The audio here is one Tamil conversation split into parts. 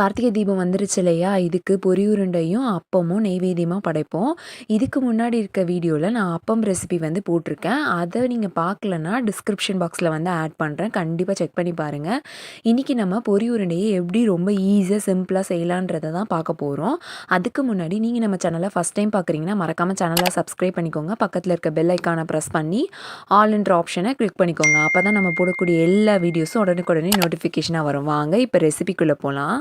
கார்த்திகை தீபம் வந்துருச்சு இல்லையா? இதுக்கு பொரி உருண்டையும் அப்பமும் நெய்வேத்தியமாக படைப்போம். இதுக்கு முன்னாடி இருக்க வீடியோவில் நான் அப்பம் ரெசிபி வந்து போட்டிருக்கேன். அதை நீங்கள் பார்க்கலன்னா டிஸ்கிரிப்ஷன் பாக்ஸில் வந்து ஆட் பண்ணுறேன் கண்டிப்பாக செக் பண்ணி பாருங்கள் இன்றைக்கி நம்ம பொரி உருண்டையை எப்படி ரொம்ப ஈஸியாக சிம்பிளாக செய்யலான்றதை தான் பார்க்க போகிறோம் அதுக்கு முன்னாடி நீங்கள் நம்ம சேனலை ஃபஸ்ட் டைம் பார்க்குறீங்கன்னா மறக்காமல் சேனலை சப்ஸ்கிரைப் பண்ணிக்கோங்க. பக்கத்தில் இருக்க பெல் ஐக்கானை ப்ரெஸ் பண்ணி ஆல் என்ற ஆப்ஷனை கிளிக் பண்ணிக்கோங்க. அப்போ தான் நம்ம போடக்கூடிய எல்லா வீடியோஸும் உடனுக்குடனே நோட்டிஃபிகேஷனாக வரும். வாங்க இப்போ ரெசிபிக்குள்ளே போகலாம்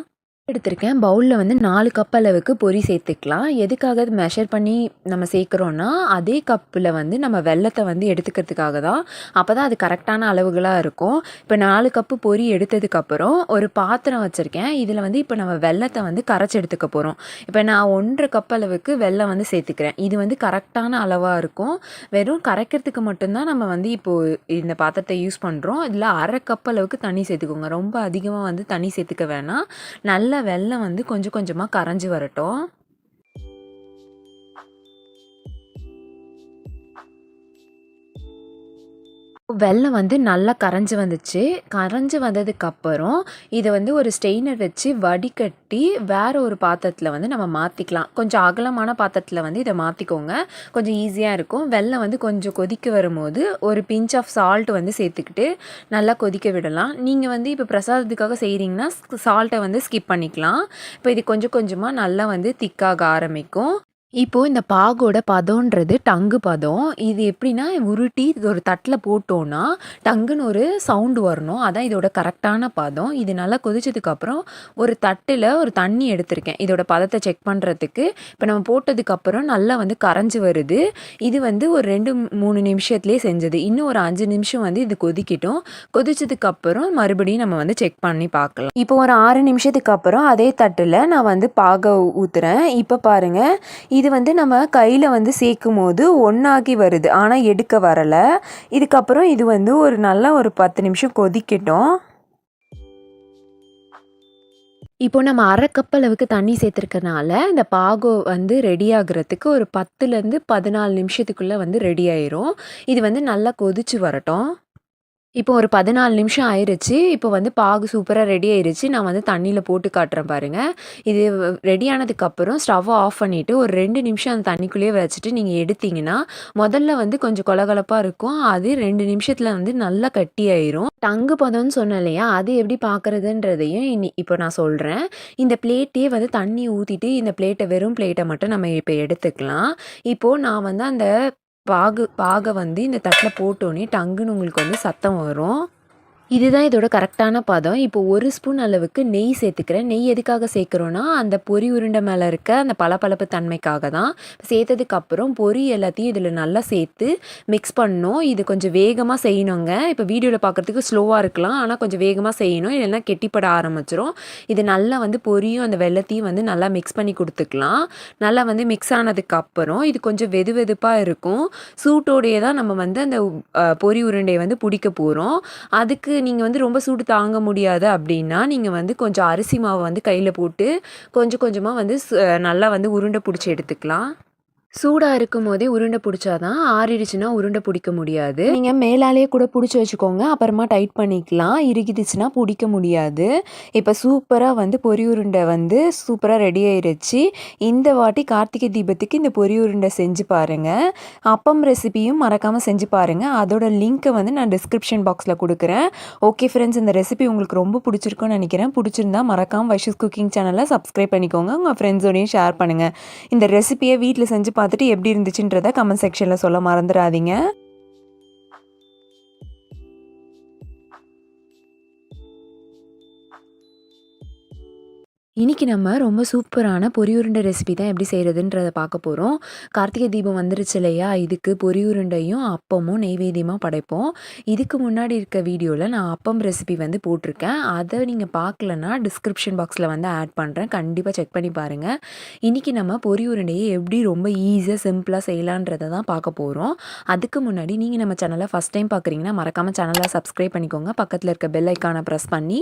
எடுத்திருக்கேன். பவுலில் வந்து நாலு கப் அளவுக்கு பொரி சேர்த்துக்கலாம். எதுக்காக அது மெஷர் பண்ணி நம்ம சேர்க்குறோன்னா அதே கப்பில் வந்து நம்ம வெள்ளத்தை வந்து எடுத்துக்கிறதுக்காக தான். அப்போ தான் அது கரெக்டான அளவுகளாக இருக்கும். இப்போ நாலு கப்பு பொரி எடுத்ததுக்கப்புறம் ஒரு பாத்திரம் வச்சுருக்கேன். இதில் வந்து இப்போ நம்ம வெள்ளத்தை வந்து கரைச்சி எடுத்துக்க போகிறோம் இப்போ நான் ஒன்றரை கப் அளவுக்கு வெள்ளம் வந்து சேர்த்துக்கிறேன். இது வந்து கரெக்டான அளவாக இருக்கும். வெறும் கரைக்கிறதுக்கு மட்டும்தான் நம்ம வந்து இப்போது இந்த பாத்திரத்தை யூஸ் பண்ணுறோம் இதில் அரை கப் அளவுக்கு தண்ணி சேர்த்துக்கோங்க. ரொம்ப அதிகமாக வந்து தண்ணி சேர்த்துக்க வேணாம். நல்ல வெள்ளம் வந்து கொஞ்சம் கொஞ்சமாக கரைஞ்சி வரட்டும். வெல்லம் வந்து நல்லா கரைஞ்சி வந்துச்சு. கரைஞ்சி வந்ததுக்கப்புறம் இதை வந்து ஒரு ஸ்டெயினர் வச்சு வடிகட்டி வேறு ஒரு பாத்திரத்தில் வந்து நம்ம மாற்றிக்கலாம் கொஞ்சம் அகலமான பாத்திரத்தில் வந்து இதை மாற்றிக்கோங்க கொஞ்சம் ஈஸியாக இருக்கும். வெல்லம் வந்து கொஞ்சம் கொதிக்க வரும்போது ஒரு பிஞ்ச் ஆஃப் சால்ட் வந்து சேர்த்துக்கிட்டு நல்லா கொதிக்க விடலாம். நீங்கள் வந்து இப்போ பிரசாதத்துக்காக செய்கிறீங்கன்னா சால்ட்டை வந்து ஸ்கிப் பண்ணிக்கலாம். இப்போ இது கொஞ்சம் கொஞ்சமாக நல்லா வந்து திக்காக ஆரம்பிக்கும். இப்போ இந்த பாகோட பதம்ன்றது டங்கு பதம். இது எப்படின்னா, உருட்டி இது ஒரு தட்டில் போட்டோன்னா டங்குன்னு ஒரு சவுண்டு வரணும். அதான் இதோட கரெக்டான பதம். இது நல்லா கொதிச்சதுக்கப்புறம், ஒரு தட்டில் ஒரு தண்ணி எடுத்திருக்கேன். இதோட பதத்தை செக் பண்ணுறதுக்கு. இப்போ நம்ம போட்டதுக்கப்புறம் நல்லா வந்து கரைஞ்சி வருது. இது வந்து ஒரு 2, 3 நிமிஷத்துலேயே செஞ்சது. இன்னும் ஒரு அஞ்சு நிமிஷம் வந்து இது கொதிக்கட்டும். கொதிச்சதுக்கப்புறம் மறுபடியும் நம்ம வந்து செக் பண்ணி பார்க்கலாம். இப்போ ஒரு ஆறு நிமிஷத்துக்கு அப்புறம் அதே தட்டில் நான் வந்து பாக ஊற்றுறேன் இப்போ பாருங்கள் இது வந்து நம்ம கையில் வந்து சேர்க்கும் போது ஒன்றாகி வருது. ஆனால் எடுக்க வரலை. இதுக்கப்புறம் இது வந்து ஒரு நல்லா ஒரு பத்து நிமிஷம் கொதிக்கட்டும். இப்போ நம்ம அரை கப் அளவுக்கு தண்ணி சேர்த்துருக்கனால இந்த பாகோ வந்து ரெடி ஆகுறதுக்கு ஒரு பத்துலேருந்து பதினாலு நிமிஷத்துக்குள்ளே வந்து ரெடி ஆயிரும். இது வந்து நல்லா கொதிச்சு வரட்டும். இப்போ ஒரு பதினாலு நிமிஷம் ஆயிடுச்சு இப்போ வந்து பாகு சூப்பராக ரெடி ஆயிடுச்சு நான் வந்து தண்ணியில் போட்டு காட்டுறேன் பாருங்கள் இது ரெடியானதுக்கப்புறம் ஸ்டவ்வை ஆஃப் பண்ணிவிட்டு ஒரு ரெண்டு நிமிஷம் அந்த தண்ணிக்குள்ளேயே வச்சுட்டு நீங்கள் எடுத்தீங்கன்னா முதல்ல வந்து கொஞ்சம் கொலகொலப்பாக இருக்கும். அது ரெண்டு நிமிஷத்தில் வந்து நல்லா கட்டி ஆயிரும். டங்கு பதம்னு சொன்னேன் இல்லையா? அது எப்படி பார்க்குறதுன்றதையும் இனி இப்போ நான் சொல்கிறேன் இந்த பிளேட்டே வந்து தண்ணி ஊற்றிட்டு இந்த பிளேட்டை வெறும் பிளேட்டை மட்டும் நம்ம இப்போ எடுத்துக்கலாம். இப்போது நான் வந்து அந்த பாகு பாகை வந்து இந்த தட்டில் போட்டோன்னே டங்குன்னு உங்களுக்கு வந்து சத்தம் வரும். இதுதான் இதோட கரெக்டான பதம். இப்போ ஒரு ஸ்பூன் அளவுக்கு நெய் சேர்த்துக்கிறேன். நெய் எதுக்காக சேர்க்குறோன்னா அந்த பொரி உருண்டை மேலே இருக்க அந்த பளபளப்பு தன்மைக்காக தான் சேர்த்ததுக்கப்புறம் பொரி எல்லாத்தையும் இதில் நல்லா சேர்த்து மிக்ஸ் பண்ணணும். இது கொஞ்சம் வேகமாக செய்யணுங்க. இப்போ வீடியோவில் பார்க்குறதுக்கு ஸ்லோவாக இருக்கலாம். ஆனால் கொஞ்சம் வேகமாக செய்யணும். இல்லைன்னா கெட்டிப்பட ஆரம்பிச்சிரும். இது நல்லா வந்து பொரியும். அந்த வெள்ளத்தையும் வந்து நல்லா மிக்ஸ் பண்ணி கொடுத்துக்கலாம். நல்லா வந்து மிக்ஸ் ஆனதுக்கப்புறம் இது கொஞ்சம் வெது வெதுப்பாக இருக்கும். சூட்டோடையே தான் நம்ம வந்து அந்த பொரி உருண்டையை வந்து பிடிக்க போகிறோம் அதுக்கு நீங்கள் வந்து ரொம்ப சூடு தாங்க முடியாது அப்படின்னா நீங்கள் வந்து கொஞ்சம் அரிசி மாவை வந்து கையில் போட்டு கொஞ்சம் கொஞ்சமாக வந்து நல்லா வந்து உருண்டை பிடிச்சி எடுத்துக்கலாம். சூடாக இருக்கும் போதே உருண்டை பிடிச்சாதான் ஆறிடுச்சுன்னா உருண்டை பிடிக்க முடியாது. நீங்கள் மேலாலேயே கூட பிடிச்சி வச்சுக்கோங்க. அப்புறமா டைட் பண்ணிக்கலாம். இறுகிடுச்சுன்னா பிடிக்க முடியாது. இப்போ சூப்பராக வந்து பொரி உருண்டை வந்து சூப்பராக ரெடி ஆயிடுச்சு இந்த வாட்டி கார்த்திகை தீபத்துக்கு இந்த பொரி உருண்டை செஞ்சு பாருங்கள் அப்பம் ரெசிபியும் மறக்காமல் செஞ்சு பாருங்கள் அதோட லிங்க்கை வந்து நான் டிஸ்கிரிப்ஷன் பாக்ஸில் கொடுக்குறேன். ஓகே ஃப்ரெண்ட்ஸ் இந்த ரெசிபி உங்களுக்கு ரொம்ப பிடிச்சிருக்குன்னு நினைக்கிறேன். பிடிச்சிருந்தா மறக்காமல் வைஷஸ் குக்கிங் சேனலை சப்ஸ்கிரைப் பண்ணிக்கோங்க. உங்கள் ஃப்ரெண்ட்ஸோடையும் ஷேர் பண்ணுங்கள் இந்த ரெசிபியை வீட்டில் செஞ்சு பார்த்துட்டு எப்படி இருந்துச்சுன்றதை கமெண்ட் செக்ஷனில் சொல்ல மறந்துடாதீங்க. இன்றைக்கி நம்ம ரொம்ப சூப்பரான பொரி உருண்டை ரெசிபி தான் எப்படி செய்கிறதுன்றதை பார்க்க போகிறோம் கார்த்திகை தீபம் வந்துருச்சு இல்லையா? இதுக்கு பொரி உருண்டையும் அப்பமும் நெய்வேத்தியமாக படைப்போம். இதுக்கு முன்னாடி இருக்க வீடியோவில் நான் அப்பம் ரெசிபி வந்து போட்டிருக்கேன். அதை நீங்கள் பார்க்கலன்னா டிஸ்கிரிப்ஷன் பாக்ஸில் வந்து ஆட் பண்ணுறேன் கண்டிப்பாக செக் பண்ணி பாருங்கள் இன்றைக்கி நம்ம பொரி உருண்டையை எப்படி ரொம்ப ஈஸியாக சிம்பிளாக செய்யலான்றதை தான் பார்க்க போகிறோம் அதுக்கு முன்னாடி நீங்கள் நம்ம சேனலை ஃபஸ்ட் டைம் பார்க்குறீங்கன்னா மறக்காமல் சேனலை சப்ஸ்கிரைப் பண்ணிக்கோங்க. பக்கத்தில் இருக்க பெல் ஐக்கானை ப்ரெஸ் பண்ணி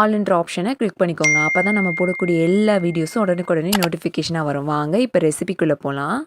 ஆல் என்ற ஆப்ஷனை கிளிக் பண்ணிக்கோங்க. அப்போ தான் நம்ம போட போடக்கூடிய எல்லா வீடியோஸும் உடனுக்குடனே நோட்டிஃபிகேஷனாக வரும். வாங்க இப்போ ரெசிபிக்குள்ளே போகலாம்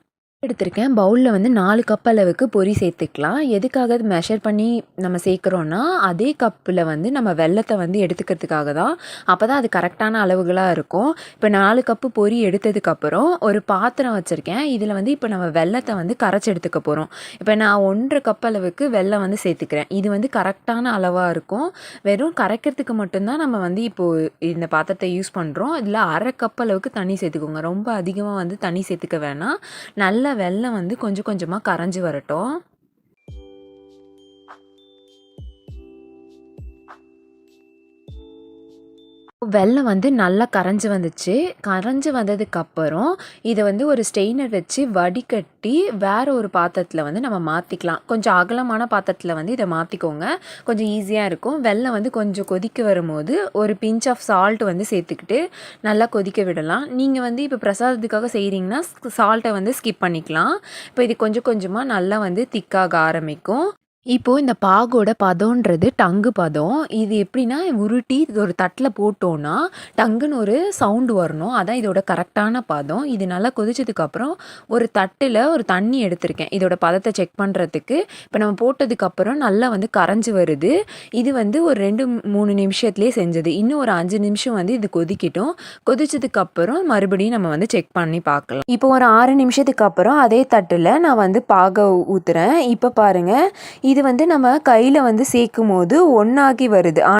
எடுத்திருக்கேன். பவுலில் வந்து நாலு கப் அளவுக்கு பொரி சேர்த்துக்கலாம். எதுக்காக மெஷர் பண்ணி நம்ம சேர்க்குறோன்னா அதே கப்பில் வந்து நம்ம வெல்லத்தை வந்து எடுத்துக்கிறதுக்காக தான். அப்போ தான் அது கரெக்டான அளவுகளாக இருக்கும். இப்போ நாலு கப்பு பொரி எடுத்ததுக்கப்புறம் ஒரு பாத்திரம் வச்சுருக்கேன். இதில் வந்து இப்போ நம்ம வெல்லத்தை வந்து கரைச்சி எடுத்துக்க போகிறோம் இப்போ நான் ஒன்றரை கப் அளவுக்கு வெள்ளம் வந்து சேர்த்துக்கிறேன். இது வந்து கரெக்டான அளவாக இருக்கும். வெறும் கரைக்கிறதுக்கு மட்டும்தான் நம்ம வந்து இப்போது இந்த பாத்திரத்தை யூஸ் பண்ணுறோம் இதில் அரை கப் அளவுக்கு தண்ணி சேர்த்துக்கோங்க. ரொம்ப அதிகமாக வந்து தண்ணி சேர்த்துக்க வேணாம். நல்ல வெள்ளம் வந்து கொஞ்சம் கொஞ்சமாக கரைஞ்சி வரட்டும். வெள்ளம் வந்து நல்லா கரைஞ்சி வந்துச்சு. கரைஞ்சி வந்ததுக்கப்புறம் இதை வந்து ஒரு ஸ்டெயினர் வச்சு வடிகட்டி வேறு ஒரு பாத்திரத்தில் வந்து நம்ம மாற்றிக்கலாம் கொஞ்சம் அகலமான பாத்திரத்தில் வந்து இதை மாற்றிக்கோங்க கொஞ்சம் ஈஸியாக இருக்கும். வெள்ளம் வந்து கொஞ்சம் கொதிக்க வரும்போது ஒரு பிஞ்ச் ஆஃப் சால்ட் வந்து சேர்த்துக்கிட்டு நல்லா கொதிக்க விடலாம். நீங்கள் வந்து இப்போ பிரசாதத்துக்காக செய்கிறீங்கன்னா சால்ட்டை வந்து ஸ்கிப் பண்ணிக்கலாம். இப்போ இது கொஞ்சம் கொஞ்சமாக நல்லா வந்து திக்காக ஆரம்பிக்கும். இப்போது இந்த பாகோட பதம்ன்றது டங்கு பதம். இது எப்படின்னா உருட்டி இது ஒரு தட்டில் போட்டோன்னா டங்குன்னு ஒரு சவுண்டு வரணும். அதான் இதோட கரெக்டான பதம். இது நல்லா கொதிச்சதுக்கப்புறம் ஒரு தட்டில் ஒரு தண்ணி எடுத்திருக்கேன். இதோட பதத்தை செக் பண்ணுறதுக்கு இப்போ நம்ம போட்டதுக்கப்புறம் நல்லா வந்து கரைஞ்சி வருது. இது வந்து ஒரு ரெண்டு மூணு நிமிஷத்துலேயே செஞ்சது. இன்னும் ஒரு அஞ்சு நிமிஷம் வந்து இது கொதிக்கட்டும். கொதிச்சதுக்கப்புறம் மறுபடியும் நம்ம வந்து செக் பண்ணி பார்க்கலாம். இப்போ ஒரு ஆறு நிமிஷத்துக்கு அப்புறம் அதே தட்டில் நான் வந்து பாக ஊற்றுறேன் இப்போ பாருங்கள் இது வந்து நம்ம கையில் வந்து சேர்க்கும் போது ஒன்றாகி வருது.